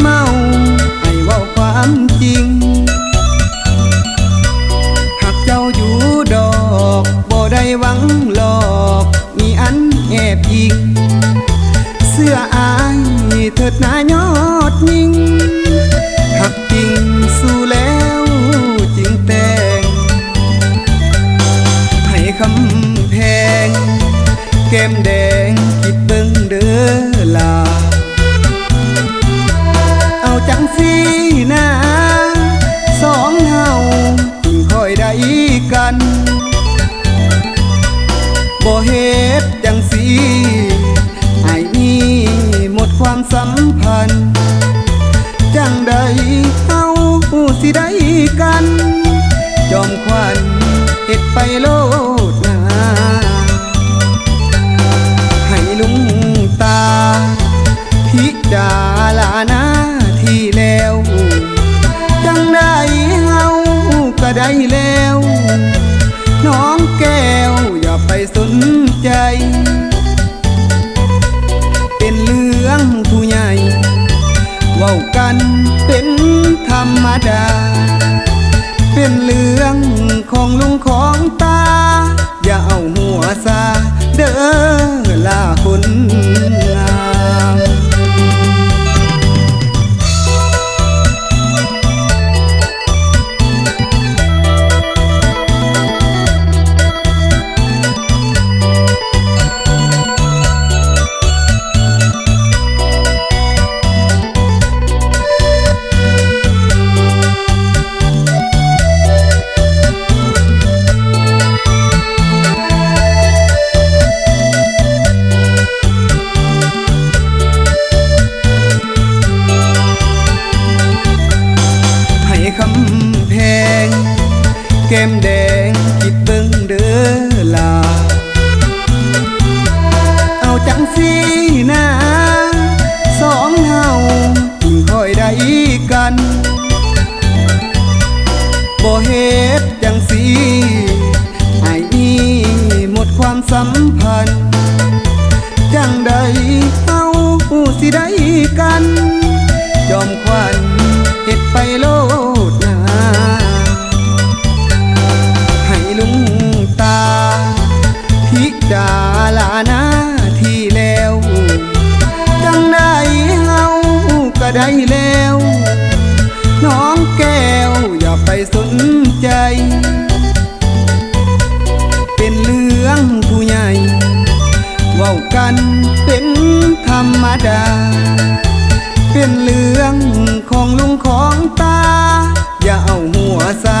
เมาไอ้เว้าความจริง หากเจ้าอยู่ดอกบ่ได้หวังหลอก มีอันแอบยิง เสื้ออายเถิดหนายอดนิ่งหักจริงสู้แล้วจริงแต่งให้คำแพงแก้มแดง สีนะสองเฮาจึงค่อยได้กันบ่เฮ็ดจังสีไอ้นี่หมดความสัมพันธ์ จังใดเฮาสิได้กัน จอมควันเฮ็ดไปโลดนาให้ลุงตาพิจารณาที่ แล้วจังได้เฮาก็ได้แล้ว น้องแก้วอย่าไปสนใจ เป็นเรื่องผู้ใหญ่เว้ากันเป็นธรรมดา เป็นเรื่องของลุงของตา อย่าเอาหัวซาเด้อลาคน ก้มแดงคิดเบิ่งเด้อลา เอาจังสีนะสองเฮาถึงค่อยได้กันบ่เฮ็ดจังสีไอ้นี่หมดความสัมพันธ์ จังใดเฮาสิได้กัน จอมควันเฮ็ดไปโล ได้แล้ว น้องแก้วอย่าไปสนใจ เป็นเรื่องผู้ใหญ่เว้ากันเป็นธรรมดา เป็นเรื่องของลุงของตา อย่าเอาหัวซา